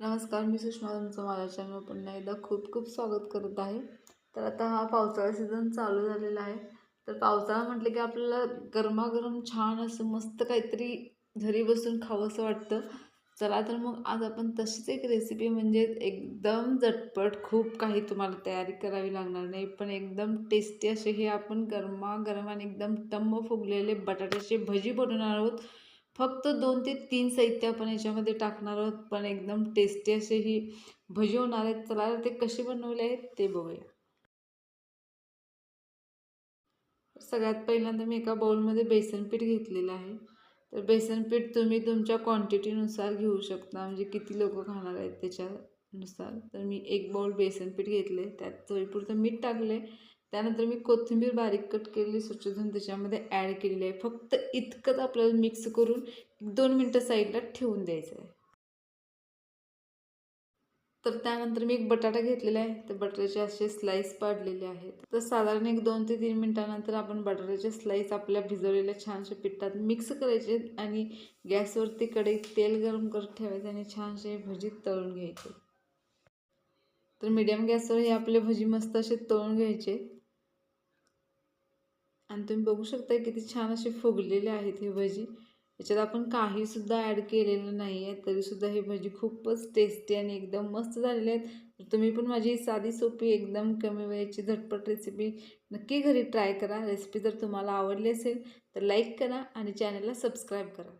नमस्कार मी सुषमा तुमचं माझ्या चॅनल पुन्हा एकदा खूप खूप स्वागत करत आहे. तर आता हा पावसाळा सीझन चालू झालेला आहे. तर पावसाळा म्हटलं की आपल्याला गरमागरम छान असं मस्त काहीतरी घरी बसून खावंसं वाटतं. चला तर मग आज आपण तशीच एक रेसिपी म्हणजे एकदम झटपट खूप काही तुम्हाला तयारी करावी लागणार नाही पण एकदम टेस्टी असे हे आपण गरमागरम आणि एकदम टम्म फुगलेले बटाट्याची भजी बनवणार आहोत. फक्त दोन ते तीन साहित्य आपण याच्यामध्ये टाकणार आहोत पण एकदम टेस्टी असे ही भजी होणार आहेत. चला ते कसे बनवले आहेत ते बघूया. सगळ्यात पहिल्यांदा मी एका बाउलमध्ये बेसन पीठ घेतलेलं आहे. तर बेसन पीठ तुम्ही तुमच्या क्वांटिटीनुसार घेऊ शकता. म्हणजे किती लोक खाणार आहेत त्याच्यानुसार. तर मी एक बाउल बेसन पीठ घेतले त्यात चवीपुरतं मीठ टाकले त्यानंतर मी कोथिंबीर बारीक कट केलेली स्वच्छ धुवून त्याच्यामध्ये ॲड केलेली आहे. फक्त इतकंच आपल्याला मिक्स करून दोन मिनटं साईडला ठेवून द्यायचं आहे. तर त्यानंतर मी एक बटाटा घेतलेला आहे. तर बटाट्याचे असे स्लाईस पाडलेले आहेत. तर साधारण एक दोन ते तीन मिनटानंतर आपण बटाट्याचे स्लाईस आपल्या भिजवलेल्या छानशा पिठात मिक्स करायचे आणि गॅसवरती कढईत तेल गरम करत ठेवायचे आणि छानसे भजी तळून घ्यायचे. तर मीडियम गॅसवर हे आपले भजी मस्त असे तळून घ्यायचे. आणि तुम्ही बघू शकता किती छान असे फुगलेले आहेत हे भजी. याच्यात आपण काहीसुद्धा ॲड केलेलं नाही आहे तरीसुद्धा हे भजी खूपच टेस्टी आणि एकदम मस्त झालेले आहेत. तर तुम्ही पण माझी साधी सोपी एकदम कमी वेळेची झटपट रेसिपी नक्की घरी ट्राय करा. रेसिपी जर तुम्हाला आवडली असेल तर लाईक करा आणि चॅनलला सबस्क्राईब करा.